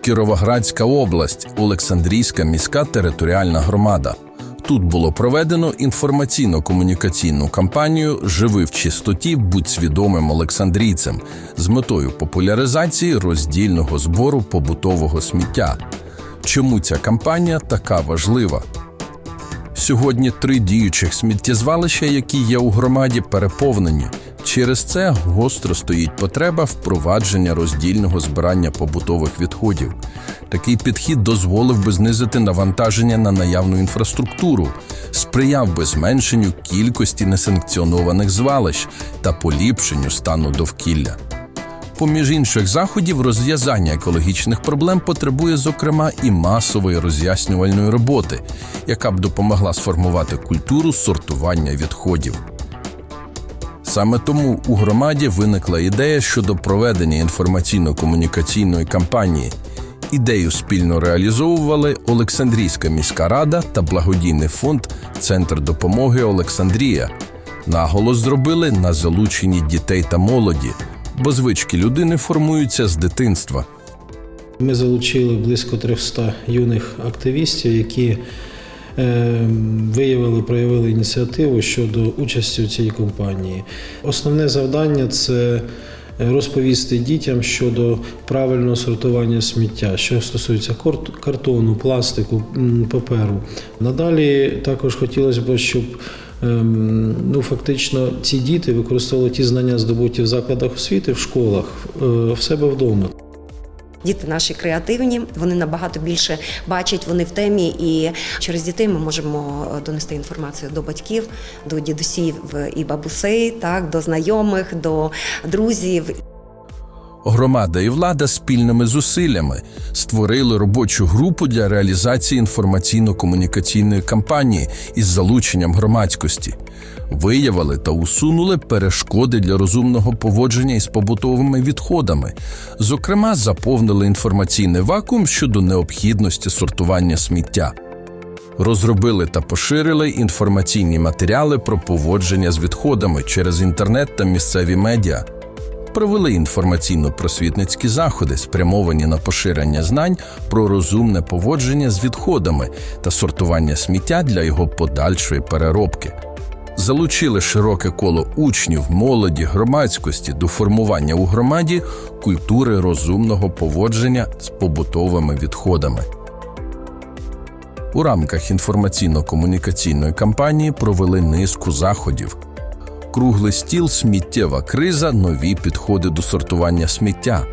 Кіровоградська область, Олександрійська міська територіальна громада. Тут було проведено інформаційно-комунікаційну кампанію Живи в чистоті, будь свідомим олександрійцем з метою популяризації роздільного збору побутового сміття. Чому ця кампанія така важлива? Сьогодні три діючих сміттєзвалища, які є у громаді, переповнені. Через це гостро стоїть потреба впровадження роздільного збирання побутових відходів. Такий підхід дозволив би знизити навантаження на наявну інфраструктуру, сприяв би зменшенню кількості несанкціонованих звалищ та поліпшенню стану довкілля. Поміж інших заходів, розв'язання екологічних проблем потребує, зокрема, і масової роз'яснювальної роботи, яка б допомогла сформувати культуру сортування відходів. Саме тому у громаді виникла ідея щодо проведення інформаційно-комунікаційної кампанії. Ідею спільно реалізовували Олександрійська міська рада та благодійний фонд Центр допомоги Олександрія. Наголос зробили на залученні дітей та молоді, бо звички людини формуються з дитинства. Ми залучили близько 300 юних активістів, які е, виявили, проявили ініціативу щодо участі в цій кампанії. Основне завдання це розповісти дітям щодо правильного сортування сміття, що стосується картону, пластику, паперу. Надалі також хотілося б, щоб ну, фактично ці діти використовували ті знання, здобуті в закладах освіти, в школах, е, в себе вдома. Діти наші креативні, вони набагато більше бачать, вони в темі, і через дітей ми можемо е, донести інформацію до батьків, до дідусів і бабусей, так до знайомих, до друзів. Громада і влада спільними зусиллями створили робочу групу для реалізації інформаційно-комунікаційної кампанії із залученням громадськості. Виявили та усунули перешкоди для розумного поводження із побутовими відходами. Зокрема, заповнили інформаційний вакуум щодо необхідності сортування сміття. Розробили та поширили інформаційні матеріали про поводження з відходами через інтернет та місцеві медіа провели інформаційно-просвітницькі заходи, спрямовані на поширення знань про розумне поводження з відходами та сортування сміття для його подальшої переробки. Залучили широке коло учнів, молоді, громадськості до формування у громаді культури розумного поводження з побутовими відходами. У рамках інформаційно-комунікаційної кампанії провели низку заходів. Круглий стіл, сміттєва криза, нові підходи до сортування сміття,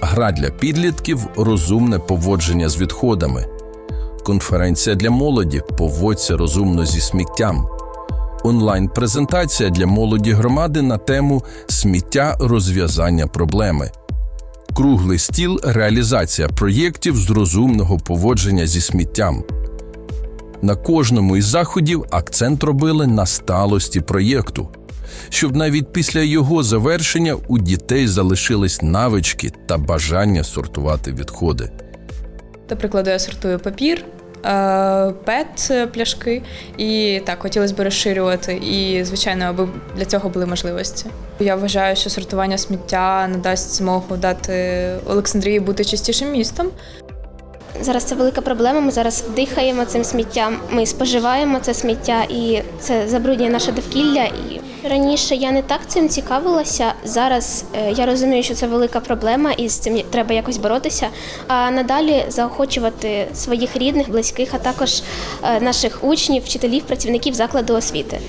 гра для підлітків, розумне поводження з відходами, конференція для молоді Поводься розумно зі сміттям, онлайн-презентація для молоді громади на тему Сміття розв'язання проблеми. Круглий стіл реалізація проєктів з розумного поводження зі сміттям. На кожному із заходів акцент робили на сталості проєкту, щоб навіть після його завершення у дітей залишились навички та бажання сортувати відходи. До прикладу, я сортую папір, е, пет пляшки, і так хотілося б розширювати. І, звичайно, аби для цього були можливості. Я вважаю, що сортування сміття надасть змогу дати Олександрії бути чистішим містом. Зараз це велика проблема. Ми зараз дихаємо цим сміттям. Ми споживаємо це сміття, і це забруднює наше довкілля. І раніше я не так цим цікавилася. Зараз е, я розумію, що це велика проблема, і з цим треба якось боротися. А надалі заохочувати своїх рідних, близьких, а також е, наших учнів, вчителів, працівників закладу освіти.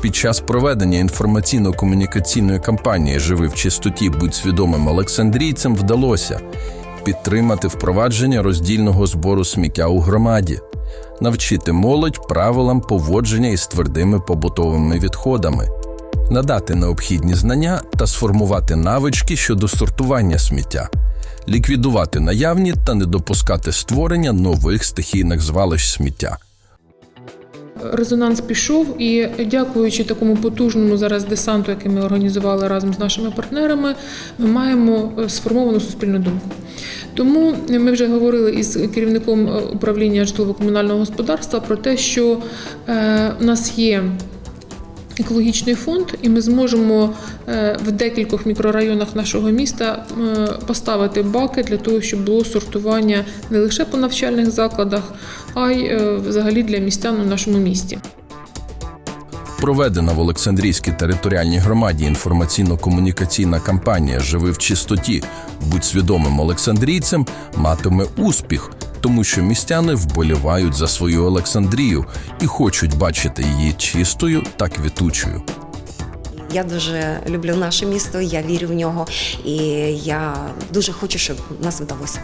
Під час проведення інформаційно-комунікаційної кампанії Живи в чистоті, будь свідомим Олександрійцем вдалося підтримати впровадження роздільного збору сміття у громаді, навчити молодь правилам поводження із твердими побутовими відходами, надати необхідні знання та сформувати навички щодо сортування сміття, ліквідувати наявні та не допускати створення нових стихійних звалищ сміття. Резонанс пішов, і дякуючи такому потужному зараз десанту, який ми організували разом з нашими партнерами, ми маємо е, сформовану суспільну думку. Тому ми вже говорили із керівником е, управління житлово-комунального господарства про те, що е, у нас є екологічний фонд, і ми зможемо е, в декількох мікрорайонах нашого міста е, поставити баки для того, щоб було сортування не лише по навчальних закладах, а й е, взагалі для містян у нашому місті. Проведена в Олександрійській територіальній громаді інформаційно-комунікаційна кампанія Живи в чистоті. Будь свідомим олександрійцем матиме успіх, тому що містяни вболівають за свою Олександрію і хочуть бачити її чистою та квітучою. Я дуже люблю наше місто, я вірю в нього, і я дуже хочу, щоб нас вдалося.